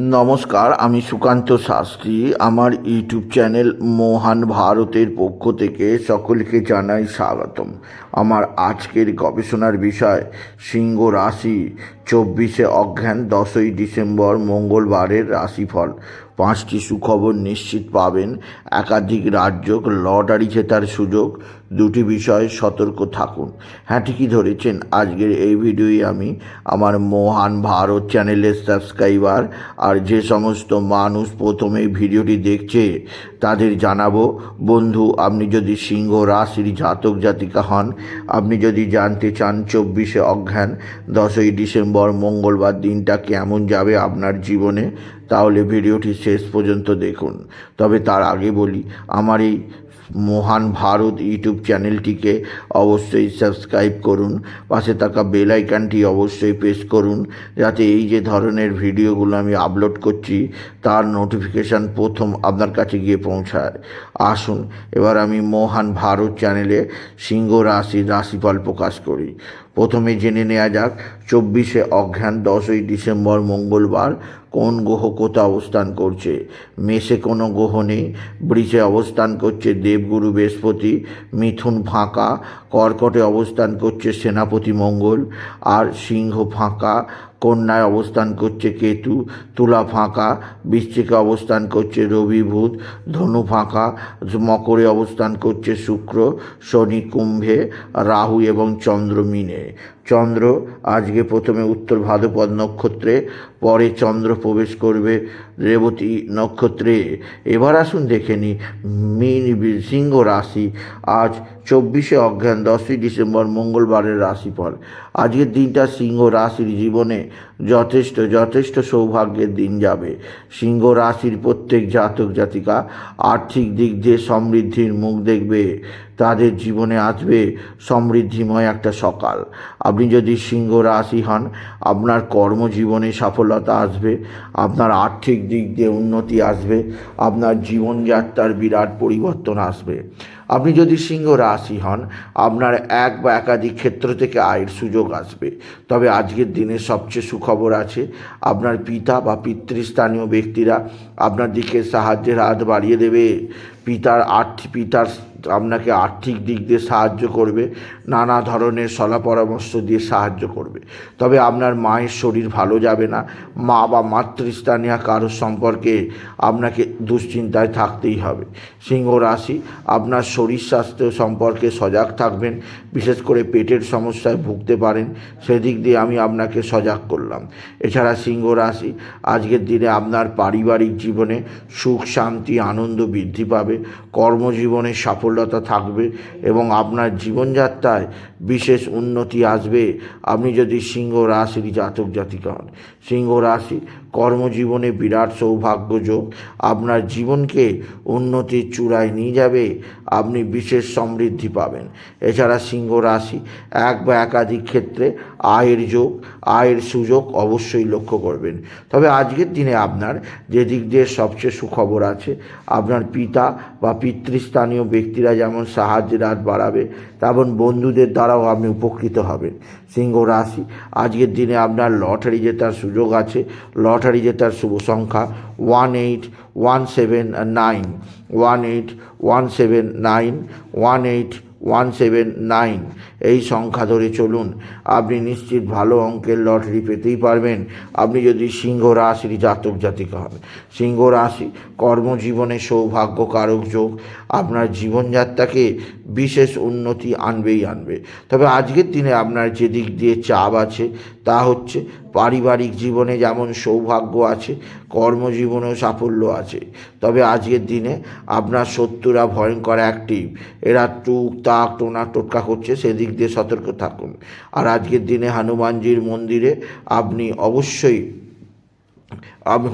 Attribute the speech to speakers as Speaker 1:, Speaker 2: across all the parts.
Speaker 1: নমস্কার, আমি সুকান্ত শাস্ত্রী। আমার ইউটিউব চ্যানেল মোহান ভারতের পক্ষ থেকে সকলকে জানাই স্বাগতম। আমার আজকের গবেষণার বিষয়, সিংহ রাশি। চব্বিশে অজ্ঞান দশই ডিসেম্বর, মঙ্গলবারের রাশিফল। পাঁচটি সুখবর নিশ্চিত পাবেন। একাধিক রাজ্য লটারি জেতার সুযোগ। দুটি বিষয়ে সতর্ক থাকুন। হ্যাঁ ঠিকই ধরেছেন। আজকের এই ভিডিওই আমি আমার মহান ভারত চ্যানেলের সাবস্ক্রাইবার আর যে সমস্ত মানুষ প্রথমে ভিডিওটি দেখছে, তাদের জানাব, বন্ধু, আপনি যদি সিংহ রাশির জাতক জাতিকা হন, আপনি যদি জানতে চান চব্বিশে অজ্ঞান দশই ডিসেম্বর, মঙ্গলবার দিনটা কেমন যাবে আপনার জীবনে তাহলে ভিডিওটি শেষ পর্যন্ত দেখুন। তবে তার আগে বলি, আমার এই মহান ভারত ইউটিউব চ্যানেলটিকে অবশ্যই সাবস্ক্রাইব করুন, পাশে থাকা বেল আইকনটি অবশ্যই প্রেস করুন, যাতে এই যে ধরনের ভিডিওগুলো আমি আপলোড করছি, তার নোটিফিকেশান প্রথম আপনার কাছে গিয়ে পৌঁছায়। আসুন, এবার আমি মহান ভারত চ্যানেলে সিংহ রাশির রাশিফল প্রকাশ করি। প্রথমে জেনে নেওয়া যাক, চব্বিশে অজ্ঞান দশই ডিসেম্বর, মঙ্গলবার কোন গ্রহ কোথা অবস্থান করছে? মেষে কোনো গ্রহ নেই ব্রিজে অবস্থান করছে দেবগুরু বৃহস্পতি, মিথুন ফাঁকা, কর্কটে অবস্থান করছে সেনাপতি মঙ্গল, আর সিংহ ফাঁকা কন্যায় অবস্থান করছে কেতু, তুলা ফাঁকা, বৃশ্চিকে অবস্থান করছে রবি বুধ ধনু ফাঁকা, মকরে অবস্থান করছে শুক্র, শনি কুম্ভে, রাহু এবং চন্দ্র মিনে। চন্দ্র, আজকে প্রথমে উত্তর ভাদ্রপদ নক্ষত্রে, পরে চন্দ্র প্রবেশ করবে রেবতী নক্ষত্রে। এবার আসুন দেখে নিই, মিন সিংহ রাশি। আজ চব্বিশে অজ্ঞান দশই ডিসেম্বর, মঙ্গলবারের রাশিফল। আজকের দিনটা সিংহ রাশির জীবনে যথেষ্ট যথেষ্ট সৌভাগ্যের দিন যাবে। সিংহ রাশির প্রত্যেক জাতক জাতিকা আর্থিক দিক দিয়ে সমৃদ্ধির মুখ দেখবে। তাদের জীবনে আসবে সমৃদ্ধিময় একটা সকাল। আপনি যদি সিংহ রাশি হন, আপনার কর্মজীবনে সফলতা আসবে, আপনার আর্থিক দিক দিয়ে উন্নতি আসবে, আপনার জীবনযাত্রার বিরাট পরিবর্তন আসবে। আপনি যদি সিংহ রাশি হন, আপনার এক বা একাধিক ক্ষেত্র থেকে আয়ের সুযোগ আসবে। তবে আজকের দিনে সবচেয়ে সুখবর আছে, আপনার পিতা বা পিতৃস্থানীয় ব্যক্তিরা আপনার দিকে সাহায্যের হাত বাড়িয়ে দেবে। পিতার আর্থিক পিতার আপনাকে আর্থিক দিক দিয়ে সাহায্য করবে, নানা ধরনের সলা পরামর্শ দিয়ে সাহায্য করবে। তবে আপনার মায়ের শরীর ভালো যাবে না, মা বা মাতৃস্থানীয় কারোর সম্পর্কে আপনাকে দুশ্চিন্তায় থাকতেই হবে। সিংহ রাশি, আপনার শরীর স্বাস্থ্য সম্পর্কে সজাগ থাকবেন, বিশেষ করে পেটের সমস্যায় ভুগতে পারেন, সেদিক দিয়ে আমি আপনাকে সজাগ করলাম। এছাড়া সিংহ রাশি, আজকের দিনে আপনার পারিবারিক জীবনে সুখ, শান্তি, আনন্দ বৃদ্ধি পাবে, কর্মজীবনে সাফল্যতা থাকবে এবং আপনার জীবনযাত্রায় বিশেষ উন্নতি আসবে। আপনি যদি সিংহ রাশির জাতক জাতিকা হন, সিংহ রাশি কর্মজীবনে বিরাট সৌভাগ্য যোগ আপনার জীবনকে উন্নতির চূড়ায় নিয়ে যাবে, আপনি বিশেষ সমৃদ্ধি পাবেন। এছাড়া সিংহ রাশি এক বা একাধিক ক্ষেত্রে আয়ের যোগ, আয়ের সুযোগ অবশ্যই লক্ষ্য করবেন। তবে আজকের দিনে আপনার যে দিক দিয়ে সবচেয়ে সুখবর আছে, আপনার পিতা বা পিতৃস্থানীয় ব্যক্তিরা যেমন সাহায্যের হাত বাড়াবে, তেমন বন্ধুদের দ্বারাও আপনি উপকৃত হবেন। সিংহ রাশি, আজকের দিনে আপনার লটারি জেতার সুযোগ আছে। লটারি জেতার শুভ সংখ্যা one eight one seven nine, one eight one seven nine, one eight one seven nine এই সংখ্যা ধরে চলুন। আপনি নিশ্চিত ভালো অঙ্কের লটারি পেতেই পারবেন। আপনি যদি সিংহ রাশির জাতক জাতিকা হন। সিংহ রাশি কর্মজীবনে সৌভাগ্য কারক যোগ। আপনার জীবনযাত্রাকে বিশেষ উন্নতি আনবেই আনবে। তবে আজকের দিনে আপনার যে দিক দিয়ে চাপ আছে, তা হচ্ছে পারিবারিক জীবনে যেমন সৌভাগ্য আছে, কর্মজীবনেও সাফল্য আছে। তবে আজকের দিনে আপনার শত্রুরা ভয়ঙ্কর অ্যাক্টিভ এরা টুক তাক, টোনা টোটকা করছে, সেদিক দিয়ে সতর্ক থাকুন। আর আজকের দিনে হনুমানজির মন্দিরে আপনি অবশ্যই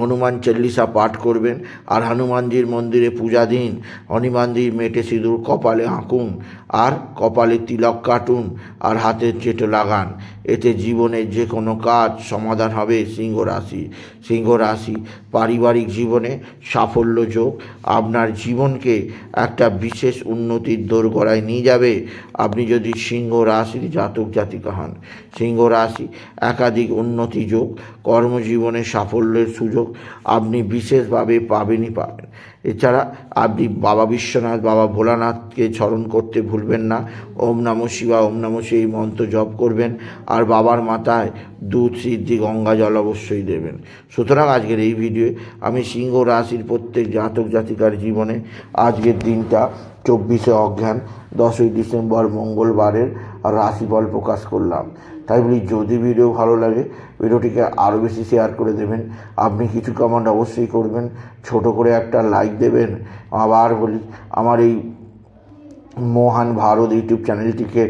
Speaker 1: হনুমান চল্লিশা পাঠ করবেন, আর হনুমানজির মন্দিরে পূজা দিন। হনুমানজির মেটে সিঁদুর কপালে আঁকুন আর কপালে তিলক কাটুন, আর হাতের চেটো লাগান। এতে জীবনের যে কোনো কাজ সমাধান হবে সিংহ রাশি সিংহ রাশি পারিবারিক জীবনে সাফল্য যোগ। আপনার জীবনকে একটা বিশেষ উন্নতির দোরগড়ায় নিয়ে যাবে। আপনি যদি সিংহ রাশির জাতক জাতিকা হন সিংহ রাশি একাধিক উন্নতি যোগ। কর্মজীবনে সাফল্য সাফল্যের সুযোগ আপনি বিশেষভাবে পাবেনই পাবেন। এছাড়া আপনি বাবা বিশ্বনাথ, বাবা ভোলানাথকে স্মরণ করতে ভুলবেন না। ওম নম শিবা ওম নম সেই মন্ত্র জপ করবেন। আর বাবার মাথায় দুধ, সিদ্ধি, গঙ্গা জল অবশ্যই দেবেন। সুতরাং আজকের এই ভিডিওয়ে আমি সিংহ রাশির প্রত্যেক জাতক জাতিকার জীবনে আজকের দিনটা চব্বিশে অজ্ঞান, দশই ডিসেম্বর মঙ্গলবারের রাশিফল প্রকাশ করলাম। তাই বলি যদি ভিডিও ভালো লাগে ভিডিওটিকে আরও বেশি শেয়ার করে দেবেন। আপনি কিছু কমেন্ট অবশ্যই করবেন। ছোট করে একটা লাইক দেবেন। আবার বলি, আমার এই মহান ভারত ইউটিউব চ্যানেলটিকে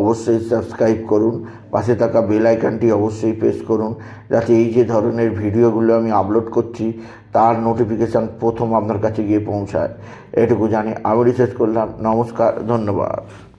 Speaker 1: অবশ্যই সাবস্ক্রাইব করুন। পাশে থাকা বেল আইকনটি অবশ্যই প্রেস করুন। যাতে এই যে ধরনের ভিডিওগুলো আমি আপলোড করছি, তার নোটিফিকেশান প্রথম আপনার কাছে গিয়ে পৌঁছায়। এটুকু জানি, আমি রিসার্চ করলাম। নমস্কার, ধন্যবাদ।